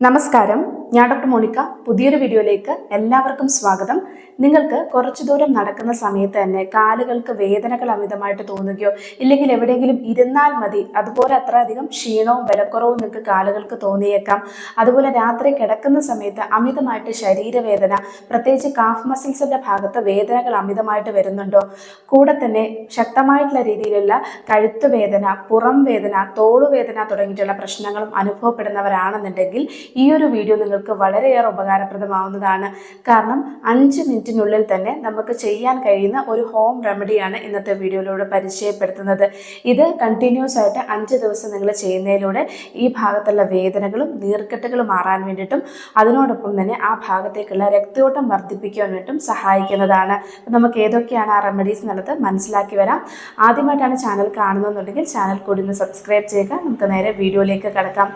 നമസ്കാരം. ഞാൻ doctor Monica. പുതിയൊരു വീഡിയോയിലേക്ക് എല്ലാവർക്കും സ്വാഗതം. നിങ്ങൾക്ക് കുറച്ചു ദൂരം നടക്കുന്ന സമയത്ത് തന്നെ കാലുകൾക്ക് വേദനകൾ അമിതമായിട്ട് തോന്നുകയോ ഇല്ലെങ്കിൽ എവിടെയെങ്കിലും ഇരുന്നാൽ മതി. അതുപോലെ അത്ര അധികം ക്ഷീണവും വിലക്കുറവും നിങ്ങൾക്ക് കാലുകൾക്ക് തോന്നിയേക്കാം. അതുപോലെ രാത്രി കിടക്കുന്ന സമയത്ത് അമിതമായിട്ട് ശരീരവേദന പ്രത്യേകിച്ച് കാഫ് മസിൽസിന്റെ ഭാഗത്ത് വേദനകൾ അമിതമായിട്ട് വരുന്നുണ്ടോ? കൂടെ തന്നെ ശക്തമായിട്ടുള്ള രീതിയിലുള്ള കഴുത്തുവേദന പുറം വേദന തോളുവേദന തുടങ്ങിയിട്ടുള്ള പ്രശ്നങ്ങളും അനുഭവപ്പെടുന്നവരാണെന്നുണ്ടെങ്കിൽ ഈ ഒരു വീഡിയോ നിങ്ങൾക്ക് വളരെയേറെ ഉപകാരപ്രദമാവുന്നതാണ്. കാരണം അഞ്ച് മിനിറ്റിനുള്ളിൽ തന്നെ നമുക്ക് ചെയ്യാൻ കഴിയുന്ന ഒരു ഹോം റെമഡിയാണ് ഇന്നത്തെ വീഡിയോയിലൂടെ പരിചയപ്പെടുത്തുന്നത്. ഇത് കണ്ടിന്യൂസ് ആയിട്ട് അഞ്ച് ദിവസം നിങ്ങൾ ചെയ്യുന്നതിലൂടെ ഈ ഭാഗത്തുള്ള വേദനകളും നീർക്കെട്ടുകളും മാറാൻ വേണ്ടിയിട്ടും അതിനോടൊപ്പം തന്നെ ആ ഭാഗത്തേക്കുള്ള രക്തയോട്ടം വർദ്ധിപ്പിക്കാൻ വേണ്ടിയിട്ടും സഹായിക്കുന്നതാണ്. നമുക്ക് ഏതൊക്കെയാണ് ആ റെമഡീസ് എന്നുള്ളത് മനസ്സിലാക്കി വരാം. ആദ്യമായിട്ടാണ് ചാനൽ കാണുന്നതെന്നുണ്ടെങ്കിൽ ചാനൽ കൂടി ഒന്ന് സബ്സ്ക്രൈബ് ചെയ്യുക. നമുക്ക് നേരെ വീഡിയോയിലേക്ക് കിടക്കാം.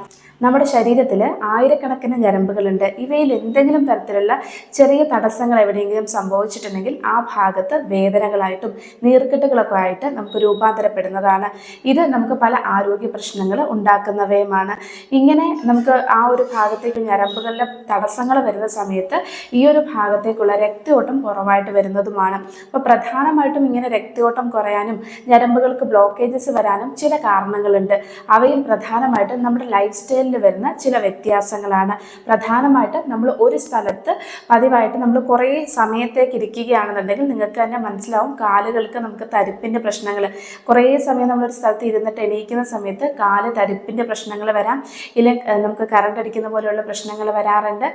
നമ്മുടെ ശരീരത്തിൽ ആയിരക്കണക്കിന് ഞരമ്പുകളുണ്ട്. ഇവയിൽ എന്തെങ്കിലും തരത്തിലുള്ള ചെറിയ തടസ്സങ്ങൾ എവിടെയെങ്കിലും സംഭവിച്ചിട്ടുണ്ടെങ്കിൽ ആ ഭാഗത്ത് വേദനകളായിട്ടും നീർക്കെട്ടുകളൊക്കെ ആയിട്ട് നമുക്ക് രൂപാന്തരപ്പെടുന്നതാണ്. ഇത് നമുക്ക് പല ആരോഗ്യ പ്രശ്നങ്ങൾ ഉണ്ടാക്കുന്നവയുമാണ്. ഇങ്ങനെ നമുക്ക് ആ ഒരു ഭാഗത്തേക്ക് ഞരമ്പുകളിലെ തടസ്സങ്ങൾ വരുന്ന സമയത്ത് ഈ ഒരു ഭാഗത്തേക്കുള്ള രക്തയോട്ടം കുറവായിട്ട് വരുന്നതുമാണ്. അപ്പോൾ പ്രധാനമായിട്ടും ഇങ്ങനെ രക്തയോട്ടം കുറയാനും ഞരമ്പുകൾക്ക് ബ്ലോക്കേജസ് വരാനും ചില കാരണങ്ങളുണ്ട്. അവയിൽ പ്രധാനമായിട്ടും നമ്മുടെ ലൈഫ് വരുന്ന ചില വ്യത്യാസങ്ങളാണ്. പ്രധാനമായിട്ട് നമ്മൾ ഒരു സ്ഥലത്ത് പതിവായിട്ട് നമ്മൾ കുറേ സമയത്തേക്ക് ഇരിക്കുകയാണെന്നുണ്ടെങ്കിൽ നിങ്ങൾക്ക് തന്നെ മനസ്സിലാവും കാലുകൾക്ക് നമുക്ക് തരിപ്പിന്റെ പ്രശ്നങ്ങൾ. കുറേ സമയം നമ്മളൊരു സ്ഥലത്ത് ഇരുന്നിട്ട് എണീക്കുന്ന സമയത്ത് കാൽ തരിപ്പിന്റെ പ്രശ്നങ്ങൾ വരാം. ഇല്ലെങ്കിൽ നമുക്ക് കറണ്ട് അടിക്കുന്ന പോലെയുള്ള പ്രശ്നങ്ങൾ വരാറുണ്ട്.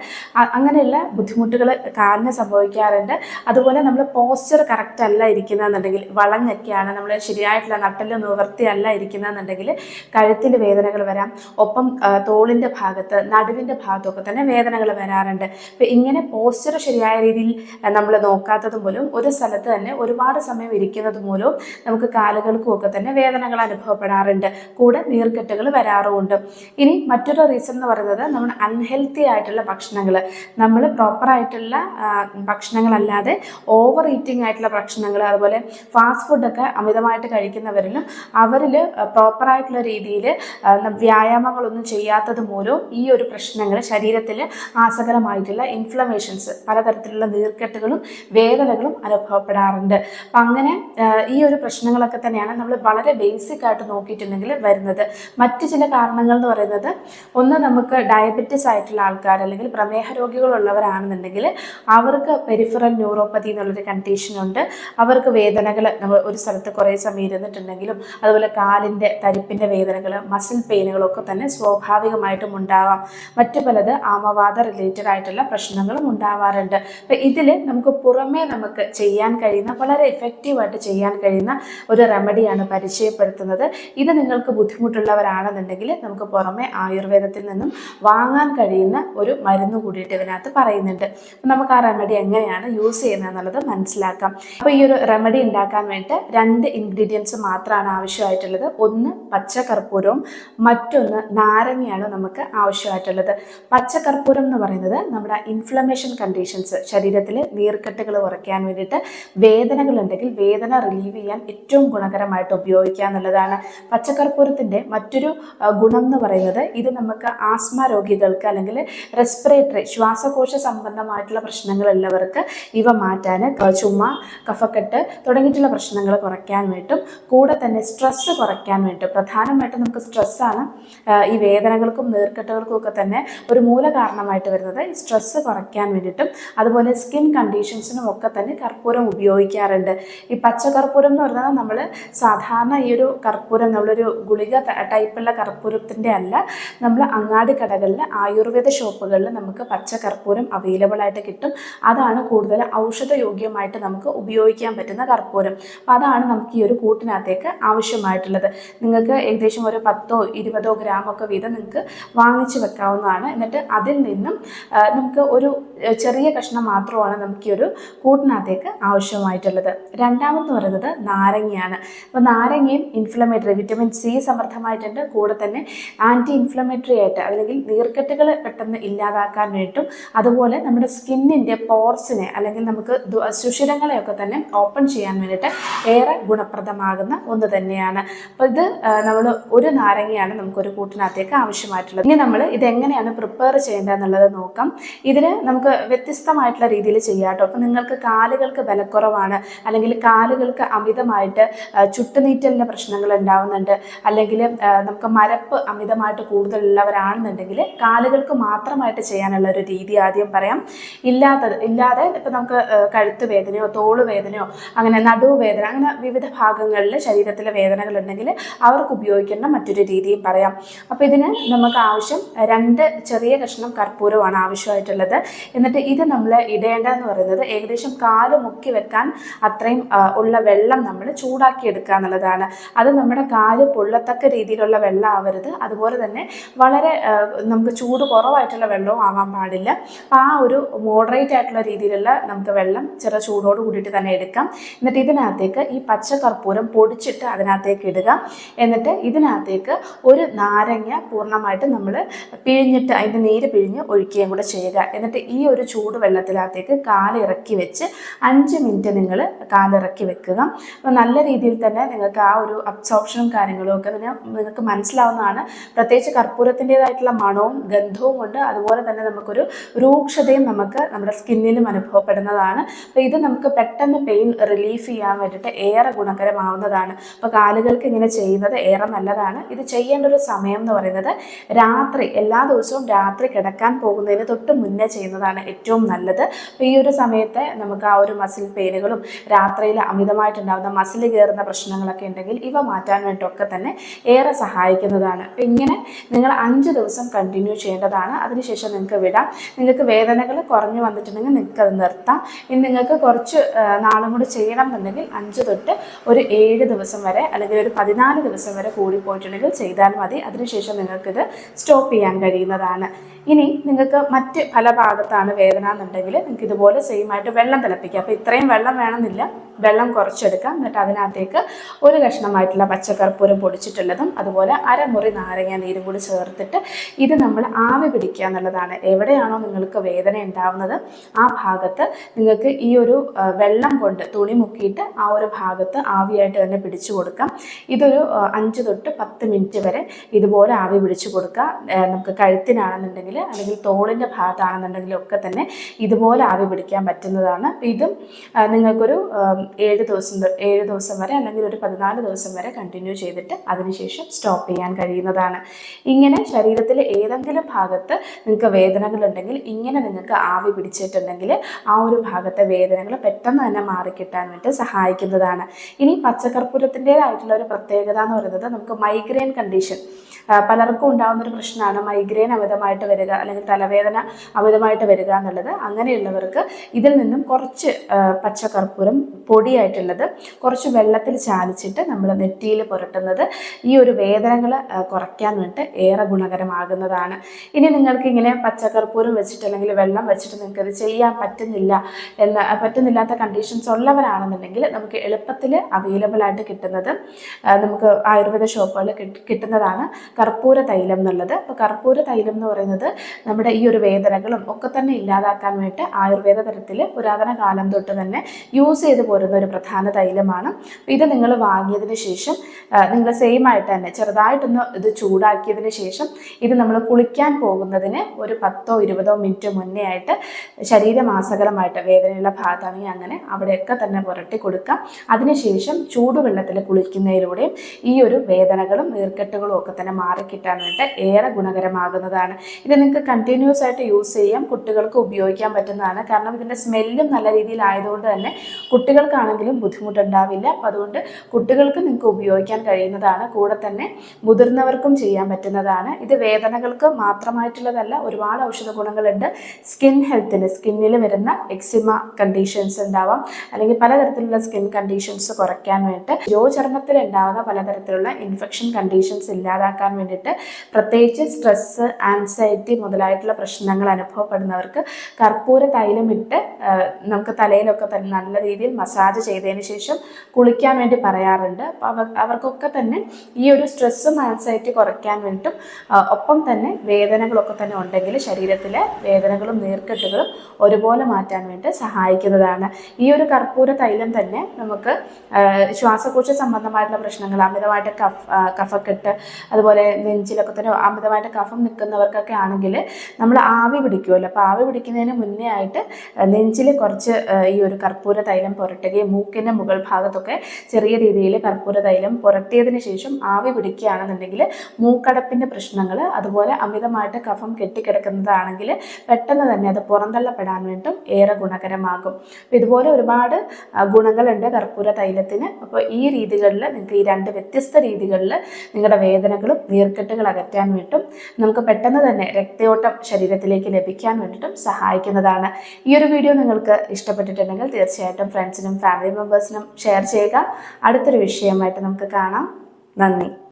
അങ്ങനെയുള്ള ബുദ്ധിമുട്ടുകൾ കാലിന് സംഭവിക്കാറുണ്ട്. അതുപോലെ നമ്മൾ പോസ്ചർ കറക്റ്റ് അല്ല ഇരിക്കുന്നതെന്നുണ്ടെങ്കിൽ വളഞ്ഞൊക്കെയാണ് നമ്മൾ ശരിയായിട്ടുള്ള നട്ടൽ നിവർത്തിയല്ല ഇരിക്കുന്നതെന്നുണ്ടെങ്കിൽ കഴുത്തിൽ വേദനകൾ വരാം. ഒപ്പം തോളിന്റെ ഭാഗത്ത് നടുവിന്റെ ഭാഗത്തൊക്കെ തന്നെ വേദനകൾ വരാറുണ്ട്. അപ്പം ഇങ്ങനെ പോസ്ചർ ശരിയായ രീതിയിൽ നമ്മൾ നോക്കാത്തത് മൂലം ഒരു സ്ഥലത്ത് തന്നെ ഒരുപാട് സമയം ഇരിക്കുന്നത് മൂലവും നമുക്ക് കാലുകൾക്കും ഒക്കെ തന്നെ വേദനകൾ അനുഭവപ്പെടാറുണ്ട്. കൂടെ നീർക്കെട്ടുകൾ വരാറുമുണ്ട്. ഇനി മറ്റൊരു റീസൺ എന്ന് പറയുന്നത് നമ്മൾ അൺഹെൽത്തി ആയിട്ടുള്ള ഭക്ഷണങ്ങൾ. നമ്മൾ പ്രോപ്പറായിട്ടുള്ള ഭക്ഷണങ്ങളല്ലാതെ ഓവർ ഈറ്റിംഗ് ആയിട്ടുള്ള ഭക്ഷണങ്ങൾ അതുപോലെ ഫാസ്റ്റ് ഫുഡൊക്കെ അമിതമായിട്ട് കഴിക്കുന്നവരിലും അവരിൽ പ്രോപ്പറായിട്ടുള്ള രീതിയിൽ വ്യായാമങ്ങളൊന്നും ചെയ്യാത്തത് മൂലവും ഈ ഒരു പ്രശ്നങ്ങൾ ശരീരത്തിൽ ആസകരമായിട്ടുള്ള ഇൻഫ്ലമേഷൻസ് പലതരത്തിലുള്ള നീർക്കെട്ടുകളും വേദനകളും അനുഭവപ്പെടാറുണ്ട്. അപ്പം അങ്ങനെ ഈ ഒരു പ്രശ്നങ്ങളൊക്കെ തന്നെയാണ് നമ്മൾ വളരെ ബേസിക് ആയിട്ട് നോക്കിയിട്ടുണ്ടെങ്കിൽ വരുന്നത്. മറ്റ് ചില കാരണങ്ങൾ എന്ന് പറയുന്നത് ഒന്ന് നമുക്ക് ഡയബറ്റിസ് ആയിട്ടുള്ള ആൾക്കാർ അല്ലെങ്കിൽ പ്രമേഹ രോഗികളുള്ളവരാണെന്നുണ്ടെങ്കിൽ അവർക്ക് പെരിഫറൽ ന്യൂറോപ്പതി എന്നുള്ളൊരു കണ്ടീഷനുണ്ട് അവർക്ക് വേദനകൾ നമ്മൾ ഒരു സ്ഥലത്ത് കുറേ സമയം ഇരുന്നിട്ടുണ്ടെങ്കിലും അതുപോലെ കാലിന്റെ തരിപ്പിന്റെ വേദനകൾ മസിൽ പെയിനുകളൊക്കെ തന്നെ സ്വാഭാവികമായിട്ടും ഉണ്ടാവാം. മറ്റു പലത് ആമവാദ റിലേറ്റഡ് ആയിട്ടുള്ള പ്രശ്നങ്ങളും ഉണ്ടാവാറുണ്ട്. അപ്പം ഇതിൽ നമുക്ക് പുറമേ നമുക്ക് ചെയ്യാൻ കഴിയുന്ന വളരെ എഫക്റ്റീവായിട്ട് ചെയ്യാൻ കഴിയുന്ന ഒരു റെമഡിയാണ് പരിചയപ്പെടുത്തുന്നത്. ഇത് നിങ്ങൾക്ക് ബുദ്ധിമുട്ടുള്ളവരാണെന്നുണ്ടെങ്കിൽ നമുക്ക് പുറമെ ആയുർവേദത്തിൽ നിന്നും വാങ്ങാൻ കഴിയുന്ന ഒരു മരുന്ന് കൂടിയിട്ട് ഇതിനകത്ത് പറയുന്നുണ്ട്. നമുക്ക് ആ റെമഡി എങ്ങനെയാണ് യൂസ് ചെയ്യുന്നത് എന്നുള്ളത് മനസ്സിലാക്കാം. അപ്പോൾ ഈ ഒരു റെമഡി ഉണ്ടാക്കാൻ വേണ്ടിയിട്ട് രണ്ട് ഇൻഗ്രീഡിയൻസ് മാത്രമാണ് ആവശ്യമായിട്ടുള്ളത്. ഒന്ന് പച്ചക്കർപ്പൂരവും മറ്റൊന്ന് നാരങ്ങയാണ് നമുക്ക് ആവശ്യമായിട്ടുള്ളത്. പച്ചക്കർപ്പൂരം എന്ന് പറയുന്നത് നമ്മുടെ ഇൻഫ്ലമേഷൻ കണ്ടീഷൻസ് ശരീരത്തിൽ നീർക്കെട്ടുകൾ കുറയ്ക്കാൻ വേണ്ടിയിട്ട് വേദനകൾ ഉണ്ടെങ്കിൽ വേദന റിലീവ് ചെയ്യാൻ ഏറ്റവും ഗുണകരമായിട്ട് ഉപയോഗിക്കുക എന്നുള്ളതാണ്. പച്ചക്കർപ്പൂരത്തിന്റെ മറ്റൊരു ഗുണം എന്ന് പറയുന്നത് ഇത് നമുക്ക് ആസ്മ രോഗികൾക്ക് അല്ലെങ്കിൽ റെസ്പിറേറ്ററി ശ്വാസകോശ സംബന്ധമായിട്ടുള്ള പ്രശ്നങ്ങളുള്ളവർക്ക് ഇവ മാറ്റാൻ ചുമ കഫക്കെട്ട് തുടങ്ങിയിട്ടുള്ള പ്രശ്നങ്ങൾ കുറയ്ക്കാൻ വേണ്ടിയിട്ടും കൂടെ തന്നെ സ്ട്രെസ്സ് കുറയ്ക്കാൻ വേണ്ടിയിട്ടും പ്രധാനമായിട്ടും നമുക്ക് സ്ട്രെസ്സാണ് ഈ വേദനകൾക്കും നീർക്കെട്ടുകൾക്കും ഒക്കെ തന്നെ ഒരു മൂല കാരണമായിട്ട് വരുന്നത് സ്ട്രെസ്സ് കുറയ്ക്കാൻ വേണ്ടിയിട്ടും അതുപോലെ സ്കിൻ കണ്ടീഷൻസിനും ഒക്കെ തന്നെ കർപ്പൂരം ഉപയോഗിക്കാറുണ്ട്. ഈ പച്ചക്കർപ്പൂരം എന്ന് പറഞ്ഞാൽ നമ്മൾ സാധാരണ ഈ ഒരു കർപ്പൂരം നമ്മളൊരു ഗുളിക ടൈപ്പുള്ള കർപ്പൂരത്തിന്റെ അല്ല നമ്മൾ അങ്ങാടി കടകളിൽ ആയുർവേദ ഷോപ്പുകളിൽ നമുക്ക് പച്ചക്കർപ്പൂരം അവൈലബിൾ ആയിട്ട് കിട്ടും. അതാണ് കൂടുതൽ ഔഷധയോഗ്യമായിട്ട് നമുക്ക് ഉപയോഗിക്കാൻ പറ്റുന്ന കർപ്പൂരം. അപ്പം അതാണ് നമുക്ക് ഈ ഒരു കൂട്ടിനകത്തേക്ക് ആവശ്യമായിട്ടുള്ളത്. നിങ്ങൾക്ക് ഏകദേശം ഒരു പത്തോ ഇരുപതോ ഗ്രാമൊക്കെ വീതം നിങ്ങൾക്ക് വാങ്ങിച്ച് വെക്കാവുന്നതാണ്. എന്നിട്ട് അതിൽ നിന്നും നമുക്ക് ഒരു ചെറിയ കഷ്ണം മാത്രമാണ് നമുക്ക് ഈ ഒരു കൂട്ടിനകത്തേക്ക് ആവശ്യമായിട്ടുള്ളത്. രണ്ടാമതെന്ന് പറയുന്നത് നാരങ്ങയാണ്. അപ്പോൾ നാരങ്ങയും ഇൻഫ്ലമേറ്ററി വിറ്റമിൻ സി സമൃദ്ധമായിട്ടുണ്ട്. കൂടെ തന്നെ ആന്റി ഇൻഫ്ലമേറ്ററി ആയിട്ട് അല്ലെങ്കിൽ നീർക്കെട്ടുകൾ പെട്ടെന്ന് ഇല്ലാതാക്കാൻ വേണ്ടിയിട്ടും അതുപോലെ നമ്മുടെ സ്കിന്നിന്റെ പോർസിനെ അല്ലെങ്കിൽ നമുക്ക് സുഷിരങ്ങളെയൊക്കെ തന്നെ ഓപ്പൺ ചെയ്യാൻ വേണ്ടിയിട്ട് ഏറെ ഗുണപ്രദമാകുന്ന ഒന്ന് തന്നെയാണ്. അപ്പോൾ ഇത് നമ്മൾ ഒരു നാരങ്ങയാണ് നമുക്കൊരു കൂട്ടിനകത്തേക്ക് ആവശ്യം ആവശ്യമായിട്ടുള്ളത്. ഇനി നമ്മൾ ഇതെങ്ങനെയാണ് പ്രിപ്പയർ ചെയ്യേണ്ടത് എന്നുള്ളത് നോക്കാം. ഇതിന് നമുക്ക് വ്യത്യസ്തമായിട്ടുള്ള രീതിയിൽ ചെയ്യാം കേട്ടോ. അപ്പം നിങ്ങൾക്ക് കാലുകൾക്ക് ബലക്കുറവാണ് അല്ലെങ്കിൽ കാലുകൾക്ക് അമിതമായിട്ട് ചുട്ടുനീറ്റലിന്റെ പ്രശ്നങ്ങൾ ഉണ്ടാവുന്നുണ്ട് അല്ലെങ്കിൽ നമുക്ക് മരപ്പ് അമിതമായിട്ട് കൂടുതലുള്ളവരാണെന്നുണ്ടെങ്കിൽ കാലുകൾക്ക് മാത്രമായിട്ട് ചെയ്യാനുള്ള ഒരു രീതി ആദ്യം പറയാം. ഇല്ലാത്തത് ഇല്ലാതെ ഇപ്പം നമുക്ക് കഴുത്ത് വേദനയോ തോൾ വേദനയോ അങ്ങനെ നടുവ് വേദന അങ്ങനെ വിവിധ ഭാഗങ്ങളിൽ ശരീരത്തിലെ വേദനകൾ ഉണ്ടെങ്കിൽ അവർക്ക് ഉപയോഗിക്കേണ്ട മറ്റൊരു രീതിയും പറയാം. അപ്പോൾ ഇതിന് നമുക്ക് ആവശ്യം രണ്ട് ചെറിയ കഷ്ണം കർപ്പൂരമാണ് ആവശ്യമായിട്ടുള്ളത്. എന്നിട്ട് ഇത് നമ്മൾ ഇടേണ്ടതെന്ന് പറയുന്നത് ഏകദേശം കാൽ മുക്കി വെക്കാൻ അത്രയും ഉള്ള വെള്ളം നമ്മൾ ചൂടാക്കി എടുക്കുക എന്നുള്ളതാണ്. അത് നമ്മുടെ കാൽ പൊള്ളത്തക്ക രീതിയിലുള്ള വെള്ളം ആവരുത്. അതുപോലെ തന്നെ വളരെ നമുക്ക് ചൂട് കുറവായിട്ടുള്ള വെള്ളവും ആവാൻ പാടില്ല. അപ്പോൾ ആ ഒരു മോഡറേറ്റ് ആയിട്ടുള്ള രീതിയിലുള്ള നമുക്ക് വെള്ളം ചെറിയ ചൂടോട് കൂടിയിട്ട് തന്നെ എടുക്കാം. എന്നിട്ട് ഇതിനകത്തേക്ക് ഈ പച്ച കർപ്പൂരം പൊടിച്ചിട്ട് അതിനകത്തേക്ക് ഇടുക. എന്നിട്ട് ഇതിനകത്തേക്ക് ഒരു നാരങ്ങ പൂർണമായിട്ട് നമ്മൾ പിഴിഞ്ഞിട്ട് അതിന്റെ നീര് പിഴിഞ്ഞ് ഒഴിക്കുകയും കൂടെ ചെയ്യുക. എന്നിട്ട് ഈ ഒരു ചൂട് വെള്ളത്തിനകത്തേക്ക് കാലിറക്കി വെച്ച് അഞ്ച് മിനിറ്റ് നിങ്ങൾ കാലിറക്കി വെക്കുക. അപ്പോൾ നല്ല രീതിയിൽ തന്നെ നിങ്ങൾക്ക് ആ ഒരു അബ്സോർപ്ഷനും കാര്യങ്ങളും ഒക്കെ നിങ്ങൾക്ക് മനസ്സിലാവുന്നതാണ്. പ്രത്യേകിച്ച് കർപ്പൂരത്തിന്റെതായിട്ടുള്ള മണവും ഗന്ധവും കൊണ്ട് അതുപോലെ തന്നെ നമുക്കൊരു രൂക്ഷതയും നമുക്ക് നമ്മുടെ സ്കിന്നിലും അനുഭവപ്പെടുന്നതാണ്. അപ്പോൾ ഇത് നമുക്ക് പെട്ടെന്ന് പെയിൻ റിലീഫ് ചെയ്യാൻ വേണ്ടിയിട്ട് ഏറെ ഗുണകരമാവുന്നതാണ്. അപ്പോൾ കാലുകൾക്ക് ഇങ്ങനെ ചെയ്യുന്നത് ഏറെ നല്ലതാണ്. ഇത് ചെയ്യേണ്ട ഒരു സമയം എന്ന് പറയുന്നത് രാത്രി എല്ലാ ദിവസവും രാത്രി കിടക്കാൻ പോകുന്നതിന് തൊട്ട് മുന്നേ ചെയ്യുന്നതാണ് ഏറ്റവും നല്ലത്. ഈ ഒരു സമയത്ത് നമുക്ക് ആ ഒരു മസിൽ പെയിനുകളും രാത്രിയിൽ അമിതമായിട്ടുണ്ടാകുന്ന മസിൽ കയറുന്ന പ്രശ്നങ്ങളൊക്കെ ഉണ്ടെങ്കിൽ ഇവ മാറ്റാൻ വേണ്ടിയൊക്കെ തന്നെ ഏറെ സഹായിക്കുന്നതാണ്. ഇങ്ങനെ നിങ്ങൾ അഞ്ച് ദിവസം കണ്ടിന്യൂ ചെയ്യേണ്ടതാണ്. അതിനുശേഷം നിങ്ങൾക്ക് വിടാം. നിങ്ങൾക്ക് വേദനകൾ കുറഞ്ഞു വന്നിട്ടുണ്ടെങ്കിൽ നിങ്ങൾക്ക് അത് നിർത്താം. ഇനി നിങ്ങൾക്ക് കുറച്ച് നാളും കൂടി ചെയ്യണം എന്നുണ്ടെങ്കിൽ അഞ്ച് തൊട്ട് ഒരു ഏഴ് ദിവസം വരെ അല്ലെങ്കിൽ ഒരു പതിനാല് ദിവസം വരെ കൂടിപ്പോയിട്ടുണ്ടെങ്കിൽ ചെയ്താൽ മതി. അതിനുശേഷം നിങ്ങൾക്കിത് സ്റ്റോപ്പ് ചെയ്യാൻ കഴിയുന്നതാണ്. ഇനി നിങ്ങൾക്ക് മറ്റ് പല ഭാഗത്താണ് വേദന എന്നുണ്ടെങ്കിൽ നിങ്ങൾക്ക് ഇതുപോലെ സെയിം ആയിട്ട് വെള്ളം തിളപ്പിക്കുക അപ്പോൾ ഇത്രയും വെള്ളം വേണമെന്നില്ല. വെള്ളം കുറച്ചെടുക്കാം. എന്നിട്ട് അതിനകത്തേക്ക് ഒരു കഷ്ണമായിട്ടുള്ള പച്ചക്കർപ്പൂരം പൊടിച്ചിട്ടുള്ളതും അതുപോലെ അരമുറി നാരങ്ങ നീരും കൂടി ചേർത്തിട്ട് ഇത് നമ്മൾ ആവി പിടിക്കുക എന്നുള്ളതാണ്. എവിടെയാണോ നിങ്ങൾക്ക് വേദന ഉണ്ടാവുന്നത് ആ ഭാഗത്ത് നിങ്ങൾക്ക് ഈ ഒരു വെള്ളം കൊണ്ട് തുണി മുക്കിയിട്ട് ആ ഒരു ഭാഗത്ത് ആവിയായിട്ട് തന്നെ പിടിച്ചു കൊടുക്കാം. ഇതൊരു അഞ്ച് തൊട്ട് പത്ത് മിനിറ്റ് വരെ ഇതുപോലെ ആവി കൊടുക്കുക. നമുക്ക് കഴുത്തിനാണെന്നുണ്ടെങ്കിൽ അല്ലെങ്കിൽ തോളിന്റെ ഭാഗത്താണെന്നുണ്ടെങ്കിലും ഒക്കെ തന്നെ ഇതുപോലെ ആവി പിടിക്കാൻ പറ്റുന്നതാണ്. അപ്പോൾ ഇതും നിങ്ങൾക്കൊരു ഏഴ് ദിവസം ഏഴ് ദിവസം വരെ അല്ലെങ്കിൽ ഒരു പതിനാല് ദിവസം വരെ കണ്ടിന്യൂ ചെയ്തിട്ട് അതിനുശേഷം സ്റ്റോപ്പ് ചെയ്യാൻ കഴിയുന്നതാണ്. ഇങ്ങനെ ശരീരത്തിലെ ഏതെങ്കിലും ഭാഗത്ത് നിങ്ങൾക്ക് വേദനകളുണ്ടെങ്കിൽ ഇങ്ങനെ നിങ്ങൾക്ക് ആവി പിടിച്ചിട്ടുണ്ടെങ്കിൽ ആ ഒരു ഭാഗത്തെ വേദനകൾ പെട്ടെന്ന് തന്നെ മാറിക്കിട്ടാൻ വേണ്ടി സഹായിക്കുന്നതാണ്. ഇനി പച്ചക്കർപ്പൂരത്തിന്റെതായിട്ടുള്ള ഒരു പ്രത്യേകത എന്ന് പറയുന്നത് നമുക്ക് മൈഗ്രെയിൻ കണ്ടീഷൻ പലർക്കും ഉണ്ടാകുന്ന ഒരു പ്രശ്നമാണ് മൈഗ്രെയിൻ അമിതമായിട്ട് വരിക അല്ലെങ്കിൽ തലവേദന അമിതമായിട്ട് വരിക എന്നുള്ളത്. അങ്ങനെയുള്ളവർക്ക് ഇതിൽ നിന്നും കുറച്ച് പച്ചക്കർപ്പൂരം പൊടിയായിട്ടുള്ളത് കുറച്ച് വെള്ളത്തിൽ ചാലിച്ചിട്ട് നമ്മൾ നെറ്റിയിൽ പുരട്ടുന്നത് ഈ ഒരു വേദനകൾ കുറയ്ക്കാൻ വേണ്ടിയിട്ട് ഏറെ ഗുണകരമാകുന്നതാണ്. ഇനി നിങ്ങൾക്ക് ഇങ്ങനെ പച്ചക്കർപ്പൂരം വെച്ചിട്ട് അല്ലെങ്കിൽ വെള്ളം വെച്ചിട്ട് നിങ്ങൾക്ക് ഇത് ചെയ്യാൻ പറ്റുന്നില്ല എന്ന പറ്റുന്നില്ലാത്ത കണ്ടീഷൻസ് ഉള്ളവരാണെന്നുണ്ടെങ്കിൽ നമുക്ക് എളുപ്പത്തിൽ അവൈലബിൾ ആയിട്ട് കിട്ടുന്നത് നമുക്ക് ആയുർവേദ ഷോപ്പുകളിൽ കിട്ടുന്നതാണ്. കർപ്പൂര തൈലം എന്നുള്ളത്. അപ്പോൾ കർപ്പൂര തൈലം എന്ന് പറയുന്നത് നമ്മുടെ ഈ ഒരു വേദനകളും ഒക്കെ തന്നെ ഇല്ലാതാക്കാൻ വേണ്ടി ആയുർവേദ തരത്തിൽ പുരാതന കാലം തൊട്ട് തന്നെ യൂസ് ചെയ്ത് പോരുന്ന ഒരു പ്രധാന തൈലമാണ്. ഇത് നിങ്ങൾ വാങ്ങിയതിന് ശേഷം നിങ്ങൾ സെയിം ആയിട്ട് തന്നെ ചെറുതായിട്ടൊന്ന് ഇത് ചൂടാക്കിയതിന് ശേഷം ഇത് നമ്മൾ കുളിക്കാൻ പോകുന്നതിന് ഒരു പത്തോ ഇരുപതോ മിനിറ്റ് മുന്നേ ആയിട്ട് ശരീരമാസകരമായിട്ട് വേദനയുള്ള ഭാഗത്താണെങ്കിൽ അങ്ങനെ അവിടെയൊക്കെ തന്നെ പുരട്ടി കൊടുക്കാം. അതിനുശേഷം ചൂടുവെള്ളത്തിൽ കുളിക്കുന്നതിലൂടെയും ഈ ഒരു വേദനകളും നീർക്കെട്ടുകളും ഒക്കെ തന്നെ മാറിക്കിട്ടാൻ വേണ്ടി ഏറെ ഗുണകരമാകുന്നതാണ്. ഇത് നിങ്ങൾക്ക് കണ്ടിന്യൂസ് ആയിട്ട് യൂസ് ചെയ്യാം കുട്ടികൾക്ക് ഉപയോഗിക്കാൻ പറ്റുന്നതാണ്. കാരണം ഇതിന്റെ സ്മെല്ലും നല്ല രീതിയിൽ ആയതുകൊണ്ട് തന്നെ കുട്ടികൾക്കാണെങ്കിലും ബുദ്ധിമുട്ടുണ്ടാവില്ല. അപ്പോൾ അതുകൊണ്ട് കുട്ടികൾക്ക് നിങ്ങൾക്ക് ഉപയോഗിക്കാൻ കഴിയുന്നതാണ്. കൂടെ തന്നെ മുതിർന്നവർക്കും ചെയ്യാൻ പറ്റുന്നതാണ്. ഇത് വേദനകൾക്ക് മാത്രമായിട്ടുള്ളതല്ല ഒരുപാട് ഔഷധ ഗുണങ്ങളുണ്ട്. സ്കിൻ ഹെൽത്തിന് സ്കിന്നിൽ വരുന്ന എക്സിമ കണ്ടീഷൻസ് ഉണ്ടാവാം. അല്ലെങ്കിൽ പലതരത്തിലുള്ള സ്കിൻ കണ്ടീഷൻസ് കുറയ്ക്കാൻ വേണ്ടിയിട്ട്. രോചർമ്മത്തിൽ ഉണ്ടാകുന്ന പലതരത്തിലുള്ള ഇൻഫെക്ഷൻ കണ്ടീഷൻസ് ഇല്ലാതാക്കാൻ വേണ്ടിയിട്ട് പ്രത്യേകിച്ച് സ്ട്രെസ്സ് ആൻസൈറ്റി മുതലായിട്ടുള്ള പ്രശ്നങ്ങൾ അനുഭവപ്പെടുന്നവർക്ക് കർപ്പൂര തൈലം ഇട്ട് നമുക്ക് തലയിലൊക്കെ തന്നെ നല്ല രീതിയിൽ മസാജ് ചെയ്തതിന് ശേഷം കുളിക്കാൻ വേണ്ടി പറയാറുണ്ട്. അപ്പോൾ അവർ അവർക്കൊക്കെ തന്നെ ഈ ഒരു സ്ട്രെസ്സും ആൻസൈറ്റി കുറയ്ക്കാൻ വേണ്ടിയിട്ടും ഒപ്പം തന്നെ വേദനകളൊക്കെ തന്നെ ഉണ്ടെങ്കിൽ ശരീരത്തിലെ വേദനകളും നീർക്കെട്ടുകളും ഒരുപോലെ മാറ്റാൻ വേണ്ടി സഹായിക്കുന്നതാണ്. ഈ ഒരു കർപ്പൂര തൈലം തന്നെ നമുക്ക് ശ്വാസകോശ സംബന്ധമായിട്ടുള്ള പ്രശ്നങ്ങൾ അമിതമായിട്ട് കഫ് കഫക്കെട്ട് അതുപോലെ നെഞ്ചിലൊക്കെ തന്നെ അമിതമായിട്ട് കഫം നിൽക്കുന്നവർക്കൊക്കെ ആണെങ്കിൽ നമ്മൾ ആവി പിടിക്കുമല്ലോ. അപ്പോൾ ആവി പിടിക്കുന്നതിന് മുന്നേ ആയിട്ട് നെഞ്ചിൽ കുറച്ച് ഈ ഒരു കർപ്പൂര തൈലം പുരട്ടുകയും മൂക്കിന്റെ മുകൾ ഭാഗത്തൊക്കെ ചെറിയ രീതിയിൽ കർപ്പൂര തൈലം പുരട്ടിയതിന് ശേഷം ആവി പിടിക്കുകയാണെന്നുണ്ടെങ്കിൽ മൂക്കടപ്പിന്റെ പ്രശ്നങ്ങൾ അതുപോലെ അമിതമായിട്ട് കഫം കെട്ടിക്കിടക്കുന്നതാണെങ്കിൽ പെട്ടെന്ന് തന്നെ അത് പുറന്തള്ളപ്പെടാൻ വേണ്ടും ഏറെ ഗുണകരമാകും. ഇതുപോലെ ഒരുപാട് ഗുണങ്ങളുണ്ട് കർപ്പൂര തൈലത്തിന്. അപ്പോൾ ഈ രീതികളിൽ നിങ്ങൾക്ക് ഈ രണ്ട് വ്യത്യസ്ത രീതികളിൽ നിങ്ങളുടെ വേദനകളും നീർക്കെട്ടുകൾ അകറ്റാൻ വേണ്ടിയിട്ടും നമുക്ക് പെട്ടെന്ന് തന്നെ രക്തയോട്ടം ശരീരത്തിലേക്ക് ലഭിക്കാൻ വേണ്ടിയിട്ടും സഹായിക്കുന്നതാണ്. ഈ ഒരു വീഡിയോ നിങ്ങൾക്ക് ഇഷ്ടപ്പെട്ടിട്ടുണ്ടെങ്കിൽ തീർച്ചയായിട്ടും ഫ്രണ്ട്സിനും ഫാമിലി മെമ്പേഴ്സിനും ഷെയർ ചെയ്യുക. അടുത്തൊരു വിഷയമായിട്ട് നമുക്ക് കാണാം. നന്ദി.